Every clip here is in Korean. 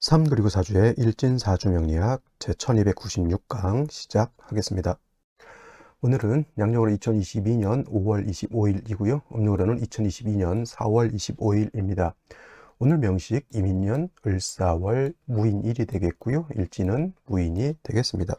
3 그리고 4주의 일진사주명리학 제1296강 시작하겠습니다. 오늘은 양력으로 2022년 5월 25일이고요. 음력으로는 2022년 4월 25일입니다. 오늘 명식 이민년 을사월 무인일이 되겠고요. 일진은 무인이 되겠습니다.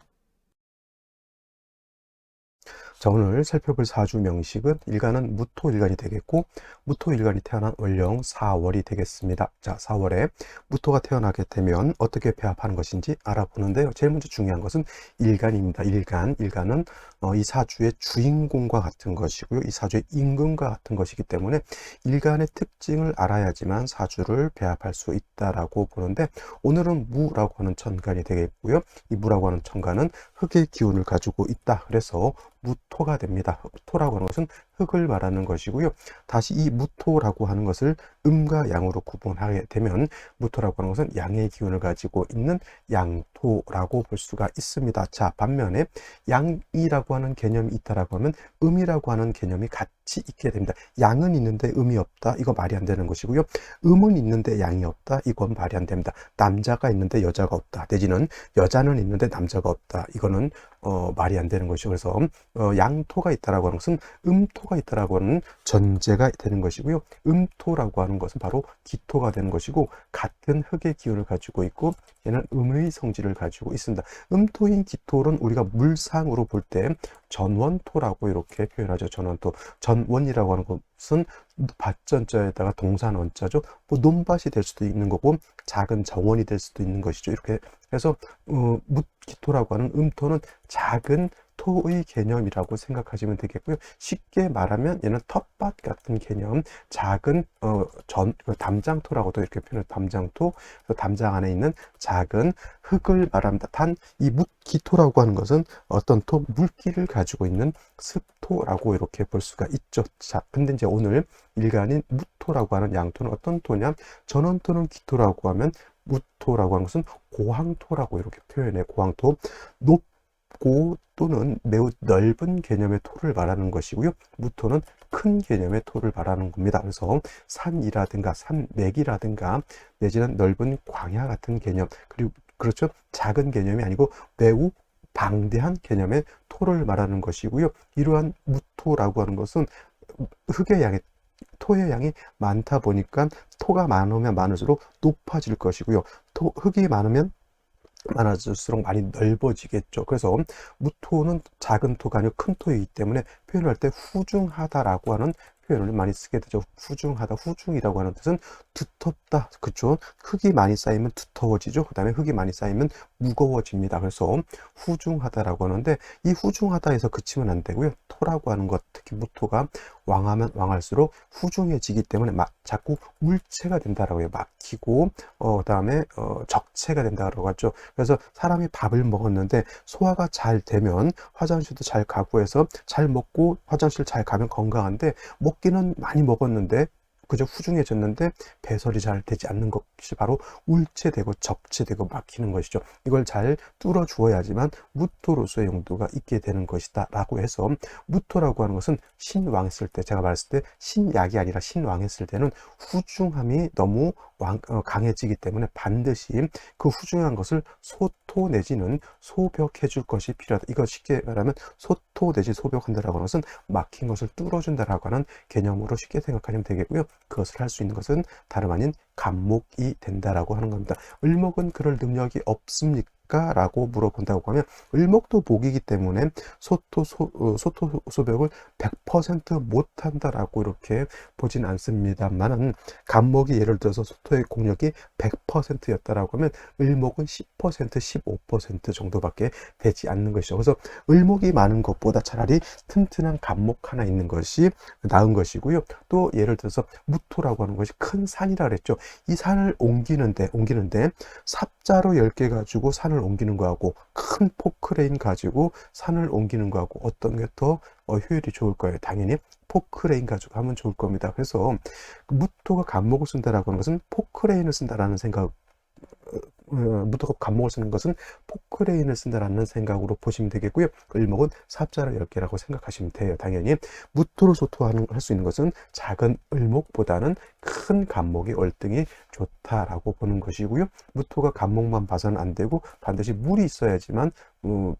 자, 오늘 살펴볼 사주 명식은 일간은 무토일간이 되겠고 무토일간이 태어난 월령 4월이 되겠습니다. 자, 4월에 무토가 태어나게 되면 어떻게 배합하는 것인지 알아보는데요. 제일 먼저 중요한 것은 일간입니다. 일간, 일간은 어, 이 사주의 주인공과 같은 것이고요. 이 사주의 임금과 같은 것이기 때문에 일간의 특징을 알아야지만 사주를 배합할 수 있다라고 보는데 오늘은 무라고 하는 천간이 되겠고요. 이 무라고 하는 천간은 흙의 기운을 가지고 있다. 그래서 무토가 됩니다. 토라고 하는 것은 흙을 말하는 것이고요. 다시 이 무토라고 하는 것을 음과 양으로 구분하게 되면 무토라고 하는 것은 양의 기운을 가지고 있는 양토라고 볼 수가 있습니다. 자, 반면에 양이라고 하는 개념이 있다라고 하면 음이라고 하는 개념이 같이 있게 됩니다. 양은 있는데 음이 없다. 이거 말이 안 되는 것이고요. 음은 있는데 양이 없다. 이건 말이 안 됩니다. 남자가 있는데 여자가 없다. 내지는 여자는 있는데 남자가 없다. 이거는 어, 말이 안 되는 것이죠. 그래서 어, 양토가 있다라고 하는 것은 음토가 있다라고 하는 전제가 되는 것이고요. 음토라고 하는 것은 바로 기토가 되는 것이고 같은 흙의 기운을 가지고 있고 얘는 음의 성질을 가지고 있습니다. 음토인 기토는 우리가 물상으로 볼 때 전원토라고 이렇게 표현하죠. 전원토. 전원이라고 하는 것은 밭전자에다가 동산 원자죠. 뭐 논밭이 될 수도 있는 거고 작은 정원이 될 수도 있는 것이죠. 이렇게 해서 어, 묻기토라고 하는 음토는 작은 토의 개념이라고 생각하시면 되겠고요. 쉽게 말하면 얘는 텃밭 같은 개념, 작은 어, 전그 담장토라고도 이렇게 표현을 담장토, 그 담장 안에 있는 작은 흙을 말합니다. 단 이 묵기토라고 하는 것은 어떤 토 물기를 가지고 있는 습토라고 이렇게 볼 수가 있죠. 자, 근데 이제 오늘 일간인 무토라고 하는 양토는 어떤 토냐? 전원토는 기토라고 하면 무토라고 하는 것은 고항토라고 이렇게 표현해 고항토 높좁 고 또는 매우 넓은 개념의 토를 말하는 것이고요. 무토는 큰 개념의 토를 말하는 겁니다. 그래서 산이라든가 산맥이라든가 내지는 넓은 광야 같은 개념 그리고 그렇죠. 작은 개념이 아니고 매우 방대한 개념의 토를 말하는 것이고요. 이러한 무토라고 하는 것은 흙의 양의 토의 양이 많다 보니까 토가 많으면 많을수록 높아질 것이고요. 토, 흙이 많으면 많아질수록 많이 넓어지겠죠. 그래서 무토는 작은 토가 아니고 큰 토이기 때문에 표현할 때 후중하다라고 하는 표현을 많이 쓰게 되죠. 후중하다, 후중이라고 하는 뜻은 두텁다. 그쵸? 흙이 많이 쌓이면 두터워지죠. 그 다음에 흙이 많이 쌓이면 무거워집니다. 그래서 후중하다라고 하는데 이 후중하다에서 그치면 안 되고요. 토라고 하는 것, 특히 무토가 왕하면 왕할수록 후중해지기 때문에 막 자꾸 물체가 된다라고 해요. 막히고 어 그다음에 어 적체가 된다라고 하죠. 그래서 사람이 밥을 먹었는데 소화가 잘 되면 화장실도 잘 가고 해서 잘 먹고 화장실 잘 가면 건강한데 먹기는 많이 먹었는데 그저 후중해졌는데 배설이 잘 되지 않는 것이 바로 울체되고 적체되고 막히는 것이죠. 이걸 잘 뚫어 주어야지만 무토로서의 용도가 있게 되는 것이다 라고 해서 무토라고 하는 것은 신왕했을 때 제가 말했을 때 신약이 아니라 신왕했을 때는 후중함이 너무 왕, 어, 강해지기 때문에 반드시 그 후중한 것을 소토 내지는 소벽해 줄 것이 필요하다. 이거 쉽게 말하면 소토 내지 소벽한다라고 하는 것은 막힌 것을 뚫어준다라고 하는 개념으로 쉽게 생각하시면 되겠고요. 그것을 할 수 있는 것은 다름 아닌 감목이 된다라고 하는 겁니다. 을목은 그럴 능력이 없습니 까? 라고 물어본다고 하면 을목도 목이기 때문에 소토 소, 어, 소토 소벽을 100% 못한다라고 이렇게 보진 않습니다만은 간목이 예를 들어서 소토의 공력이 100%였다라고 하면 을목은 10% 15% 정도밖에 되지 않는 것이죠. 그래서 을목이 많은 것보다 차라리 튼튼한 간목 하나 있는 것이 나은 것이고요. 또 예를 들어서 무토라고 하는 것이 큰 산이라 그랬죠. 이 산을 옮기는데 옮기는데 삽자로 10개 가지고 산을 옮기는 거하고 큰 포크레인 가지고 산을 옮기는 거하고 어떤 게더 어, 효율이 좋을 거예요. 당연히 포크레인 가지고 하면 좋을 겁니다. 그래서 무토가 간목을 쓴다라고 하는 것은 포크레인을 쓴다라는 생각 어, 무토가 간목을 쓰는 것은 포크레인을 쓴다라는 생각으로 보시면 되겠고요. 을목은 삽자를 10개라고 생각하시면 돼요. 당연히 무토를 소토하는 할 수 있는 것은 작은 을목보다는 큰 간목이 월등히 좋다라고 보는 것이고요. 무토가 간목만 봐서는 안 되고 반드시 물이 있어야지만 어,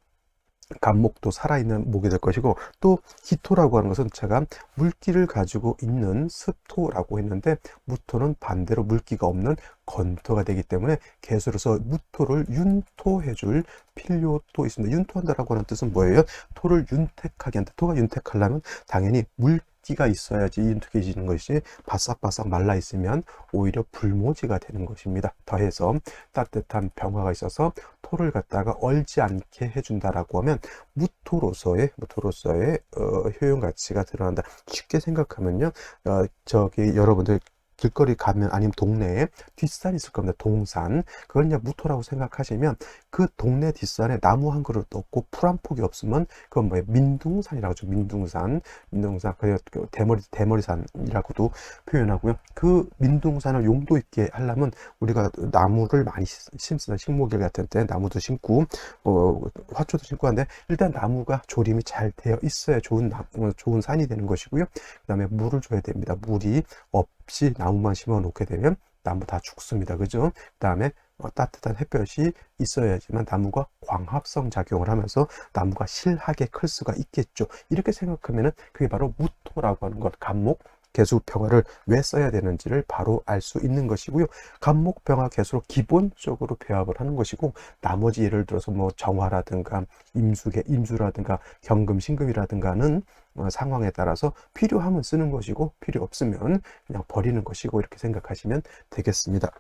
간목도 살아있는 목이 될 것이고 또 기토라고 하는 것은 제가 물기를 가지고 있는 습토라고 했는데 무토는 반대로 물기가 없는 건토가 되기 때문에 개수로서 무토를 윤토해줄 필요도 있습니다. 윤토한다라고 하는 뜻은 뭐예요? 토를 윤택하게 한다. 토가 윤택하려면 당연히 물기가 있어야지 윤택해지는 것이 바싹바싹 말라 있으면 오히려 불모지가 되는 것입니다. 더해서 따뜻한 병화가 있어서 토를 갖다가 얼지 않게 해준다라고 하면 무토로서의 무토로서의 어, 효용 가치가 드러난다. 쉽게 생각하면요, 어, 저기 여러분들 길거리 가면 아니면 동네에 뒷산 있을 겁니다. 동산. 그걸 이제 무토라고 생각하시면 그 동네 뒷산에 나무 한 그릇 없고 풀 한 폭이 없으면 그건 뭐예요? 민둥산이라고 하죠. 민둥산. 민둥산. 그래서 그 대머리 대머리산이라고도 표현하고요. 그 민둥산을 용도 있게 하려면 우리가 나무를 많이 심- 심습니다. 식목일 같은 때 나무도 심고 어, 화초도 심고 하는데 일단 나무가 조림이 잘 되어 있어야 좋은 나, 어, 좋은 산이 되는 것이고요. 그 다음에 물을 줘야 됩니다. 물이 없 이 나무만 심어 놓게 되면 나무 다 죽습니다. 그죠? 그 다음에 따뜻한 햇볕이 있어야지만 나무가 광합성 작용을 하면서 나무가 실하게 클 수가 있겠죠. 이렇게 생각하면은 그게 바로 무토라고 하는 것, 간목, 개수 병화를 왜 써야 되는지를 바로 알 수 있는 것이고요. 간목 병화 개수로 기본적으로 배합을 하는 것이고 나머지 예를 들어서 뭐 정화라든가 임수계 임수라든가 경금 신금이라든가는 어, 상황에 따라서 필요하면 쓰는 것이고 필요 없으면 그냥 버리는 것이고 이렇게 생각하시면 되겠습니다.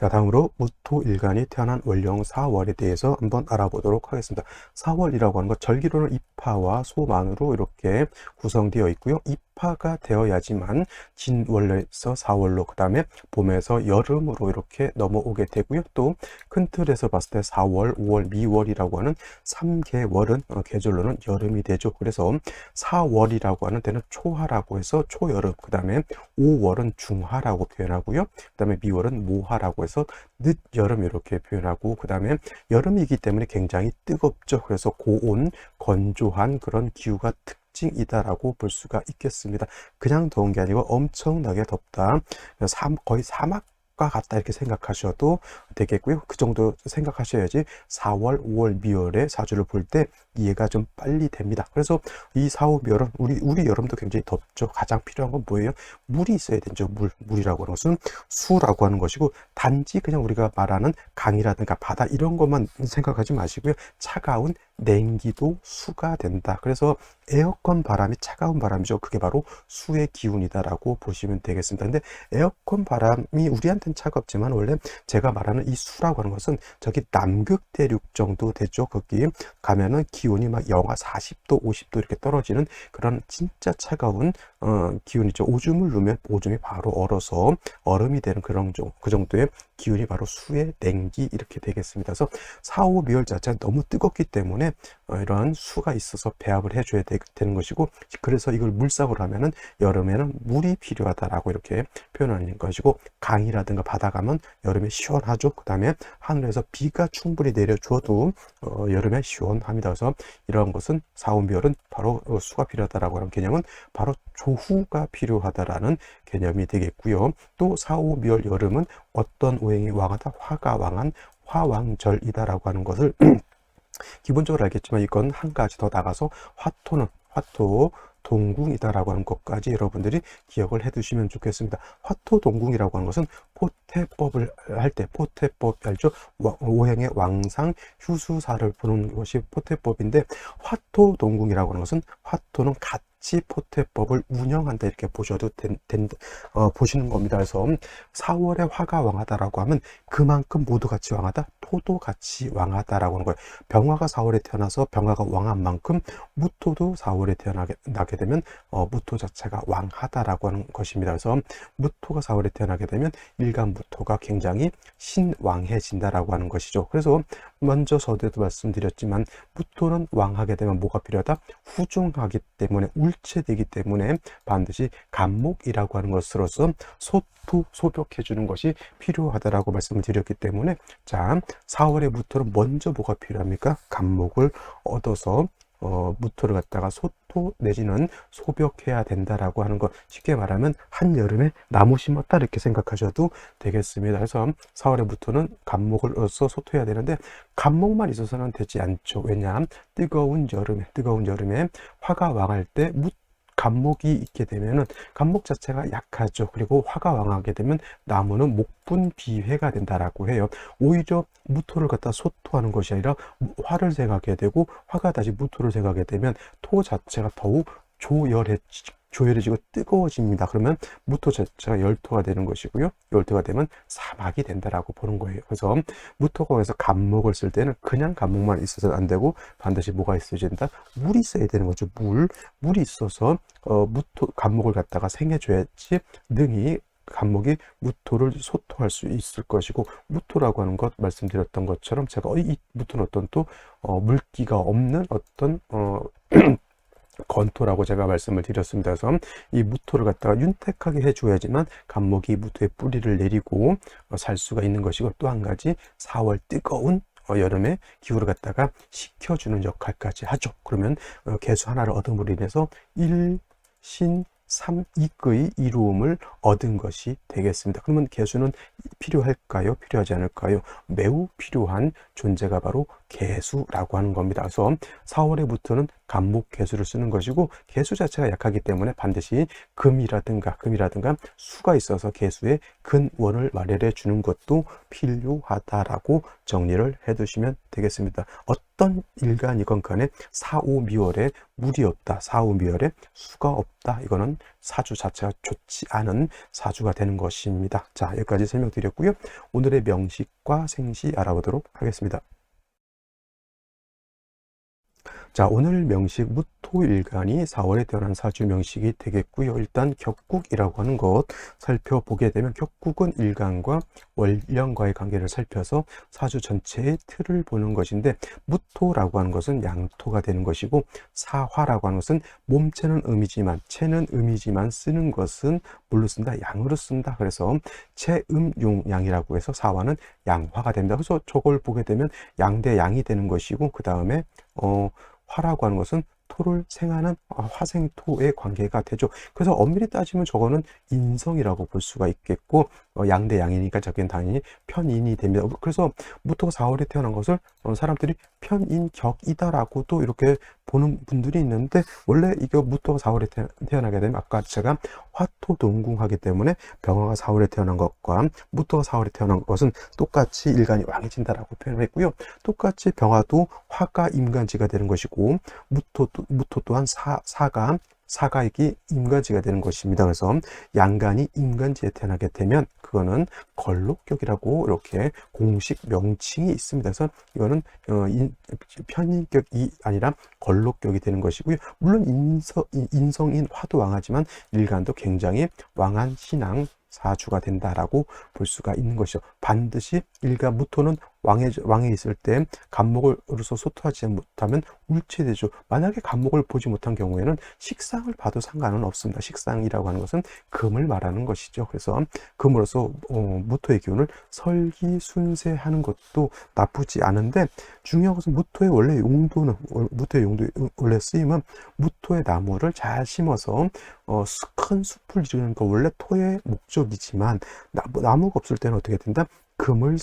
자, 다음으로 무토 일간이 태어난 원령 4월에 대해서 한번 알아보도록 하겠습니다. 4월이라고 하는 것 절기로는 입하와 소만으로 이렇게 구성되어 있고요. 입하가 되어야지만 진월에서 4월로 그 다음에 봄에서 여름으로 이렇게 넘어오게 되고요. 또 큰 틀에서 봤을 때 4월, 5월, 미월이라고 하는 3개월은 어, 계절로는 여름이 되죠. 그래서 4월이라고 하는 때는 초하라고 해서 초여름, 그 다음에 5월은 중하라고 표현하고요. 그 다음에 미월은 모하라고 해서 늦여름 이렇게 표현하고 그 다음에 여름이기 때문에 굉장히 뜨겁죠. 그래서 고온, 건조한 그런 기후가 특징이다라고 볼 수가 있겠습니다. 그냥 더운 게 아니고 엄청나게 덥다. 삼- 거의 사막 과 같다 이렇게 생각하셔도 되겠고요. 그 정도 생각하셔야지 4월, 5월, 미월의 사주를 볼 때 이해가 좀 빨리 됩니다. 그래서 이 4, 5, 미월은 우리 우리 여름도 굉장히 덥죠. 가장 필요한 건 뭐예요? 물이 있어야 되죠. 물, 물이라고 하는 것은 수라고 하는 것이고 단지 그냥 우리가 말하는 강이라든가 바다 이런 것만 생각하지 마시고요. 차가운 냉기도 수가 된다. 그래서 에어컨 바람이 차가운 바람이죠. 그게 바로 수의 기운이다라고 보시면 되겠습니다. 근데 에어컨 바람이 우리한테는 차갑지만 원래 제가 말하는 이 수라고 하는 것은 저기 남극 대륙 정도 되죠. 거기 가면은 기 온이 막 영하 40도, 50도 이렇게 떨어지는 그런 진짜 차가운 어, 기운이죠. 오줌을 누면 오줌이 바로 얼어서 얼음이 되는 그런 정, 그 정도의 기운이 바로 수의 냉기 이렇게 되겠습니다. 그래서 4, 5, 미월 자체가 너무 뜨겁기 때문에 어, 이런 수가 있어서 배합을 해줘야 되, 는 것이고 그래서 이걸 물사고를 하면은 여름에는 물이 필요하다라고 이렇게 표현하는 것이고 강이라든가 바다 가면 여름에 시원하죠. 그 다음에 하늘에서 비가 충분히 내려줘도 어, 여름에 시원합니다. 그래서 이런 것은 4, 5, 미월은 바로 어, 수가 필요하다라고 하는 개념은 바로 조후가 필요하다라는 개념이 되겠고요. 또 4, 5, 미월 여름은 어떤 오행이 왕하다 화가 왕한 화왕절이다라고 하는 것을 기본적으로 알겠지만 이건 한 가지 더 나가서 화토는 화토 동궁이다라고 하는 것까지 여러분들이 기억을 해 두시면 좋겠습니다. 화토 동궁이라고 하는 것은 포태법을 할 때 포태법 알죠? 와- 오행의 왕상 휴수사를 보는 것이 포태법인데 화토 동궁이라고 하는 것은 화토는 같 이 포태법을 운영한다 이렇게 보셔도 된, 된 어, 보시는 겁니다. 그래서 4월에 화가 왕하다라고 하면 그만큼 모두 같이 왕하다, 토도 같이 왕하다라고 하는 거예요. 병화가 4월에 태어나서 병화가 왕한 만큼 무토도 4월에 태어나게 나게 되면 어, 무토 자체가 왕하다라고 하는 것입니다. 그래서 무토가 4월에 태어나게 되면 일간 무토가 굉장히 신왕해진다라고 하는 것이죠. 그래서 먼저 서두에도 말씀드렸지만 무토는 왕하게 되면 뭐가 필요하다? 후중하기 때문에 울 울체되기 때문에 반드시 간목이라고 하는 것으로서 소투 소독해 주는 것이 필요하다라고 말씀을 드렸기 때문에 자 4월에 무토는 먼저 뭐가 필요합니까? 간목을 얻어서 어, 무토를 갖다가 소토 내지는 소벽해야 된다라고 하는 것 쉽게 말하면 한여름에 나무 심었다 이렇게 생각하셔도 되겠습니다. 그래서 4월에 무토는 간목을 얻어서 소토해야 되는데 간목만 있어서는 되지 않죠. 왜냐 뜨거운 여름에 뜨거운 여름에 화가 왕할 때 무, 간목이 있게 되면은 간목 자체가 약하죠. 그리고 화가 왕하게 되면 나무는 목분 비회가 된다라고 해요. 오히려 무토를 갖다 소토하는 것이 아니라 화를 생하게 되고 화가 다시 무토를 생하게 되면 토 자체가 더욱 조열해 조열해지고 뜨거워집니다. 그러면 무토 자체가 열토가 되는 것이고요. 열토가 되면 사막이 된다라고 보는 거예요. 그래서 무토가 에서 감목을 쓸 때는 그냥 감목만 있어서 안 되고 반드시 뭐가 있어야 된다? 물이 있어야 되는 거죠. 물. 물이 있어서 어, 무토 감목을 갖다가 생해줘야지 능이 감목이 무토를 소토할 수 있을 것이고 무토라고 하는 것 말씀드렸던 것처럼 제가 이 무토는 어떤 또 어, 물기가 없는 어떤 어, 건토라고 제가 말씀을 드렸습니다. 그래서 이 무토를 갖다가 윤택하게 해줘야지만 감목이 무토의 뿌리를 내리고 어, 살 수가 있는 것이고 또 한 가지 4월 뜨거운 어, 여름에 기후를 갖다가 식혀주는 역할까지 하죠. 그러면 어, 개수 하나를 얻음으로 인해서 일신 3이의 이루음을 얻은 것이 되겠습니다. 그러면 개수는 필요할까요? 필요하지 않을까요? 매우 필요한 존재가 바로 개수라고 하는 겁니다. 그래서 4월에부터는 간목 개수를 쓰는 것이고 개수 자체가 약하기 때문에 반드시 금이라든가 금이라든가 수가 있어서 개수의 근원을 마련해 주는 것도 필요하다라고 정리를 해 두시면 되겠습니다. 어떤 일간이건 간에 4, 5 미월에 물이 없다. 4, 5 미월에 수가 없다. 이거는 사주 자체가 좋지 않은 사주가 되는 것입니다. 자, 여기까지 설명드렸고요. 오늘의 명식과 생시 알아보도록 하겠습니다. 자, 오늘 명식 무토일간이 4월에 태어난 사주 명식이 되겠고요. 일단 격국이라고 하는 것 살펴보게 되면 격국은 일간과 월령과의 관계를 살펴서 사주 전체의 틀을 보는 것인데 무토라고 하는 것은 양토가 되는 것이고 사화라고 하는 것은 몸체는 음이지만 체는 음이지만 쓰는 것은 물로 쓴다 양으로 쓴다 그래서 체음용양이라고 해서 사화는 양화가 된다 그래서 저걸 보게 되면 양대 양이 되는 것이고 그 다음에 어 화라고 하는 것은 토를 생하는 어, 화생토의 관계가 되죠. 그래서 엄밀히 따지면 저거는 인성이라고 볼 수가 있겠고 어, 양대 양이니까 저기는 당연히 편인이 됩니다. 그래서 무토가 4월에 태어난 것을 어, 사람들이 편인격이다라고도 이렇게 보는 분들이 있는데 원래 이거 무토가 4월에 태어나게 되면 아까 제가 화토 동궁하기 때문에 병화가 4월에 태어난 것과 무토가 4월에 태어난 것은 똑같이 일간이 왕해진다라고 표현을 했고요. 똑같이 병화도 화가 임간지가 되는 것이고 무토, 무토 또한 사, 사가 사가익이 임간지가 되는 것입니다. 그래서 양간이 임간지에 태어나게 되면 그거는 걸록격이라고 이렇게 공식 명칭이 있습니다. 그래서 이거는 어, 편인격이 아니라 걸록격이 되는 것이고요. 물론 인서, 인성인 화도 왕하지만 일간도 굉장히 왕한 신앙 사주가 된다라고 볼 수가 있는 것이죠. 반드시 일가 무토는 왕에, 왕에 있을 때 간목으로서 소토하지 못하면 울체되죠. 만약에 간목을 보지 못한 경우에는 식상을 봐도 상관은 없습니다. 식상이라고 하는 것은 금을 말하는 것이죠. 그래서 금으로서 어, 무토의 기운을 설기 순세하는 것도 나쁘지 않은데 중요한 것은 무토의 원래 용도는 무토의 용도 원래 쓰임은 무토의 나무를 잘 심어서 어, 큰 숲을 지르는 거 원래 토의 목적이지만 나무가 없을 때는 어떻게 된다? 금을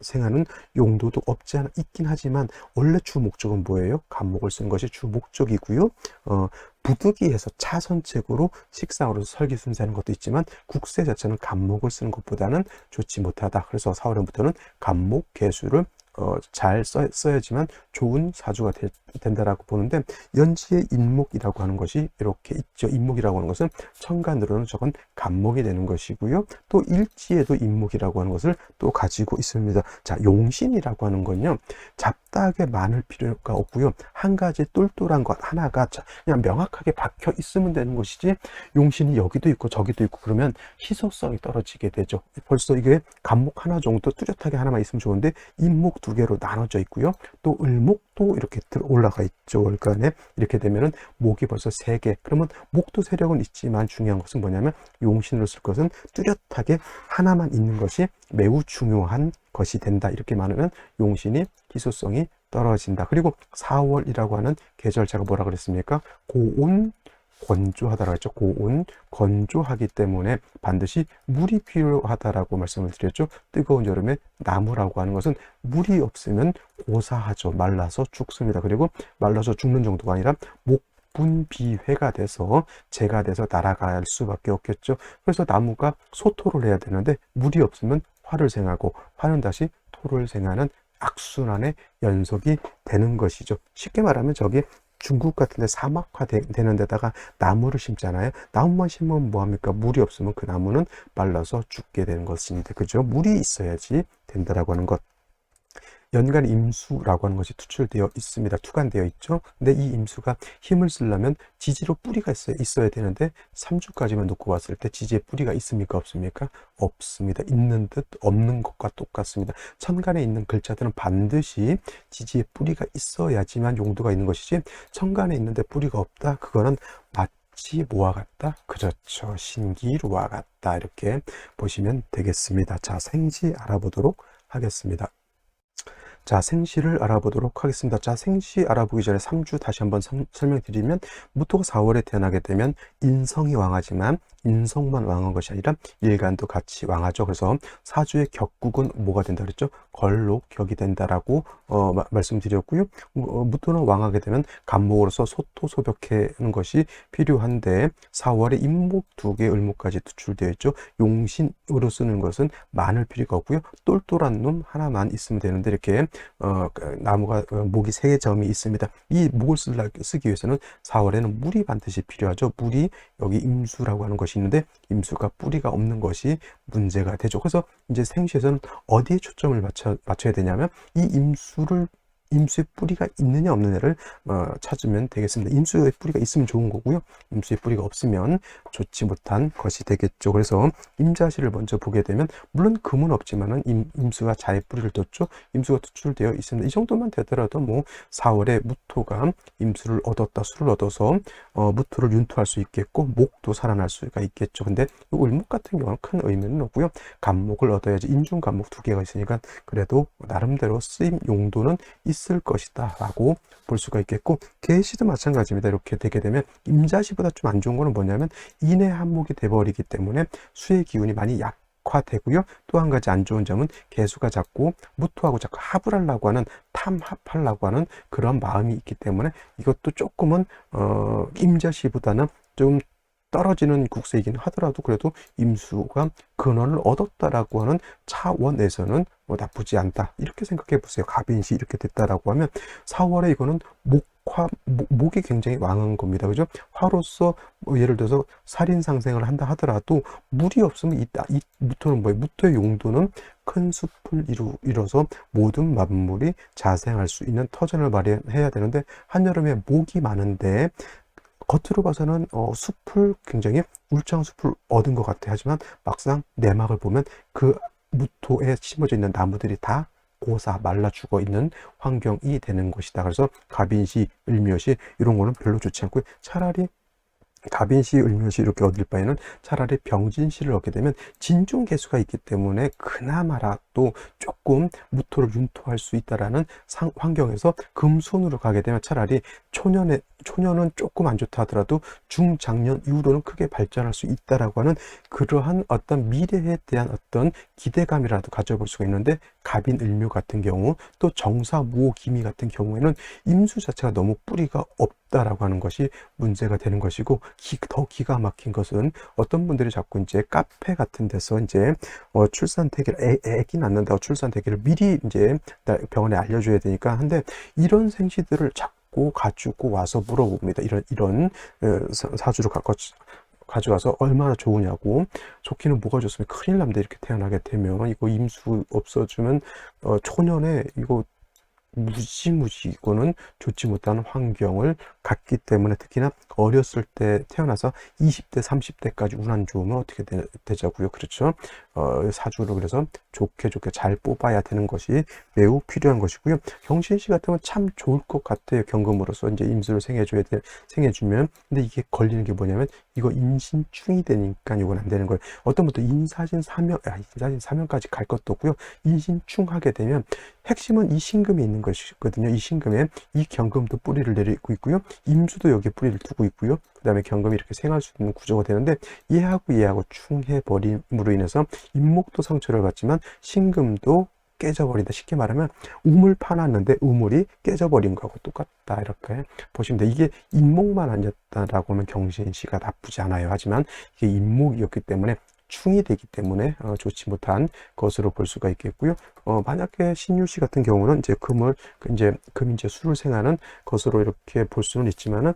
생하는 용도도 없지 않아 있긴 하지만 원래 주 목적은 뭐예요? 감목을 쓴 것이 주 목적이고요. 어, 부득이해서 차선책으로 식상으로 설기 순세하는 것도 있지만 국세 자체는 감목을 쓰는 것보다는 좋지 못하다. 그래서 4월부터는 감목 개수를 어, 잘 써, 써야지만 좋은 사주가 되, 된다라고 보는데 연지의 인목이라고 하는 것이 이렇게 있죠. 인목이라고 하는 것은 천간으로는 저건 간목이 되는 것이고요. 또 일지에도 인목이라고 하는 것을 또 가지고 있습니다. 자, 용신이라고 하는 건요. 잡 뚜렷하게 많을 필요가 없고요. 한 가지 똘똘한 것 하나가 자- 그냥 명확하게 박혀 있으면 되는 것이지 용신이 여기도 있고 저기도 있고 그러면 희소성이 떨어지게 되죠. 벌써 이게 간목 하나 정도 뚜렷하게 하나만 있으면 좋은데 인목 두 개로 나눠져 있고요. 또 을목도 이렇게 올라가 있죠. 월간에 이렇게 되면은 목이 벌써 세 개. 그러면 목도 세력은 있지만 중요한 것은 뭐냐면 용신으로 쓸 것은 뚜렷하게 하나만 있는 것이 매우 중요한 것이 된다. 이렇게 말하면 용신이 희소성이 떨어진다. 그리고 4월이라고 하는 계절 제가 뭐라 그랬습니까? 고온 건조하다라고 했죠. 고온 건조하기 때문에 반드시 물이 필요하다라고 말씀을 드렸죠. 뜨거운 여름에 나무라고 하는 것은 물이 없으면 고사하죠. 말라서 죽습니다. 그리고 말라서 죽는 정도가 아니라 목 분비회가 돼서 재가 돼서 날아갈 수밖에 없겠죠. 그래서 나무가 소토를 해야 되는데 물이 없으면 화를 생하고 화는 다시 토를 생하는 악순환의 연속이 되는 것이죠. 쉽게 말하면 저기 중국 같은 데 사막화 되- 되는 데다가 나무를 심잖아요. 나무만 심으면 뭐합니까? 물이 없으면 그 나무는 말라서 죽게 되는 것인데, 그죠? 물이 있어야지 된다라고 하는 것. 연간 임수라고 하는 것이 투출되어 있습니다. 투간되어 있죠. 근데 이 임수가 힘을 쓰려면 지지로 뿌리가 있어야, 있어야 되는데 3주까지만 놓고 봤을 때 지지에 뿌리가 있습니까? 없습니까? 없습니다. 있는 듯 없는 것과 똑같습니다. 천간에 있는 글자들은 반드시 지지에 뿌리가 있어야지만 용도가 있는 것이지 천간에 있는데 뿌리가 없다? 그거는 마치 뭐와 같다? 그렇죠. 신기루와 같다. 이렇게 보시면 되겠습니다. 자, 생지 알아보도록 하겠습니다. 자, 생시를 알아보도록 하겠습니다. 자, 생시 알아보기 전에 3주 다시 한번 성- 설명드리면, 무토가 4월에 태어나게 되면 인성이 왕하지만 인성만 왕한 것이 아니라 일간도 같이 왕하죠. 그래서 사주의 격국은 뭐가 된다 그랬죠? 걸로 격이 된다라고 어, 마- 말씀드렸고요. 어, 무토는 왕하게 되면 간목으로서 소토소벽해는 것이 필요한데 4월에 임목 두 개, 을목까지 투출되어 있죠. 용신으로 쓰는 것은 많을 필요가 없고요. 똘똘한 놈 하나만 있으면 되는데 이렇게 어, 그 나무가 어, 목이 세개 점이 있습니다. 이 목을 쓰기 위해서는 4월에는 물이 반드시 필요하죠. 물이 여기 임수라고 하는 것이 있는데 임수가 뿌리가 없는 것이 문제가 되죠. 그래서 이제 생시에서는 어디에 초점을 맞춰, 맞춰야 되냐면 이 임수를 임수의 뿌리가 있느냐 없느냐를 어, 찾으면 되겠습니다. 임수의 뿌리가 있으면 좋은 거고요. 임수의 뿌리가 없으면 좋지 못한 것이 되겠죠. 그래서 임자시를 먼저 보게 되면 물론 금은 없지만은 임, 임수가 자의 뿌리를 뒀죠. 임수가 투출되어 있습니다. 이 정도만 되더라도 뭐 4월에 무토가 임수를 얻었다, 수를 얻어서 어, 무토를 윤토할 수 있겠고 목도 살아날 수가 있겠죠. 근데 이 을목 같은 경우는 큰 의미는 없고요. 간목을 얻어야지 인중 간목 두 개가 있으니까 그래도 나름대로 쓰임 용도는 있을 것이다 라고 볼 수가 있겠고 계시도 마찬가지입니다. 이렇게 되게 되면 임자시보다 좀 안 좋은 거는 뭐냐면 인의 한목이 돼버리기 때문에 수의 기운이 많이 약 화되고요. 또 한 가지 안 좋은 점은 개수가 자꾸 무토하고 자꾸 합을 하려고 하는 탐합하려고 하는 그런 마음이 있기 때문에 이것도 조금은 어 임자시보다는 좀 떨어지는 국세이긴 하더라도 그래도 임수가 근원을 얻었다라고 하는 차원에서는 뭐 나쁘지 않다 이렇게 생각해 보세요. 갑인시 이렇게 됐다라고 하면 4월에 이거는 목화 목- 목이 굉장히 왕한 겁니다. 그죠? 화로서 뭐 예를 들어서 살인 상생을 한다 하더라도 물이 없으면 이, 이 무토는 뭐예요? 무토의 용도는 큰 숲을 이루, 이뤄서 모든 만물이 자생할 수 있는 터전을 마련해야 되는데 한여름에 목이 많은데 겉으로 봐서는 어, 숲을 굉장히 울창한 숲을 얻은 것 같아 하지만 막상 내막을 보면 그 무토에 심어져 있는 나무들이 다 고사 말라 죽어 있는 환경이 되는 것이다. 그래서 갑인시, 을묘시 이런 거는 별로 좋지 않고 차라리 갑인시, 을묘시 이렇게 얻을 바에는 차라리 병진시를 얻게 되면 진중 개수가 있기 때문에 그나마라 도 조금 무토를 윤토할 수 있다라는 상, 환경에서 금손으로 가게 되면 차라리 초년에 초년은 조금 안 좋다 하더라도 중장년 이후로는 크게 발전할 수 있다라고 하는 그러한 어떤 미래에 대한 어떤 기대감이라도 가져볼 수가 있는데 갑인 을묘 같은 경우 또 정사 무호 기미 같은 경우에는 임수 자체가 너무 뿌리가 없다라고 하는 것이 문제가 되는 것이고 기, 더 기가 막힌 것은 어떤 분들이 자꾸 이제 카페 같은 데서 이제 어, 출산 대기를 애, 애기 낳는다고 출산 대기를 미리 이제 병원에 알려줘야 되니까 한데 이런 생시들을 자꾸 가지고 와서 물어봅니다. 이런 이런 어, 사- 사주를 갖고 가져와서 얼마나 좋으냐고 좋기는 뭐가 좋으면 큰일 납니다 이렇게 태어나게 되면 이거 임수 없어주면 어, 초년에 이거 무지무지 이거는 좋지 못한 환경을 갖기 때문에 특히나 어렸을 때 태어나서 20대, 30대까지 운 안 좋으면 어떻게 되, 되자고요. 그렇죠. 어, 사주를 그래서 좋게 좋게 잘 뽑아야 되는 것이 매우 필요한 것이고요. 경신 씨 같으면 참 좋을 것 같아요. 경금으로서 이제 임수를 생해줘야 돼, 생해주면. 근데 이게 걸리는 게 뭐냐면 이거 인신충이 되니까 이건 안 되는 거예요. 어떤 분도 인사신 사명, 아, 인사신 사명까지 갈 것도 없고요. 인신충 하게 되면 핵심은 이 신금이 있는 것이거든요. 이 신금에 이 경금도 뿌리를 내리고 있고요. 임수도 여기에 뿌리를 두고 있고요. 그 다음에 경금이 이렇게 생할 수 있는 구조가 되는데 얘하고 얘하고 충해버림으로 인해서 임목도 상처를 받지만 신금도 깨져버린다. 쉽게 말하면 우물 파놨는데 우물이 깨져버린 거하고 똑같다. 이렇게 보시면 돼. 이게 인목만 아니었다라고 하면 경신씨가 나쁘지 않아요. 하지만 이게 인목이었기 때문에 충이 되기 때문에 어, 좋지 못한 것으로 볼 수가 있겠고요. 어, 만약에 신유씨 같은 경우는 이제 금을 그 이제 금 이제 수를 생하는 것으로 이렇게 볼 수는 있지만은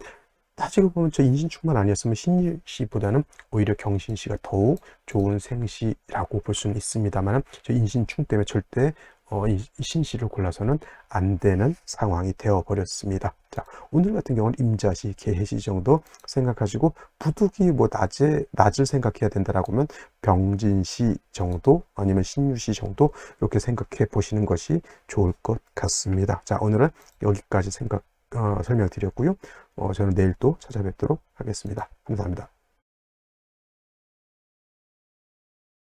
따지고 보면 저 인신충만 아니었으면 신유씨보다는 오히려 경신씨가 더욱 좋은 생시라고 볼 수는 있습니다만 저 인신충 때문에 절대 어, 이 신씨를 골라서는 안 되는 상황이 되어 버렸습니다. 자, 오늘 같은 경우는 임자시, 개해시 정도 생각하시고 부득이 뭐 낮에 낮을 생각해야 된다라고 하면 병진시 정도 아니면 신유시 정도 이렇게 생각해 보시는 것이 좋을 것 같습니다. 자, 오늘은 여기까지 생각 어, 설명드렸고요. 어, 저는 내일 또 찾아뵙도록 하겠습니다. 감사합니다.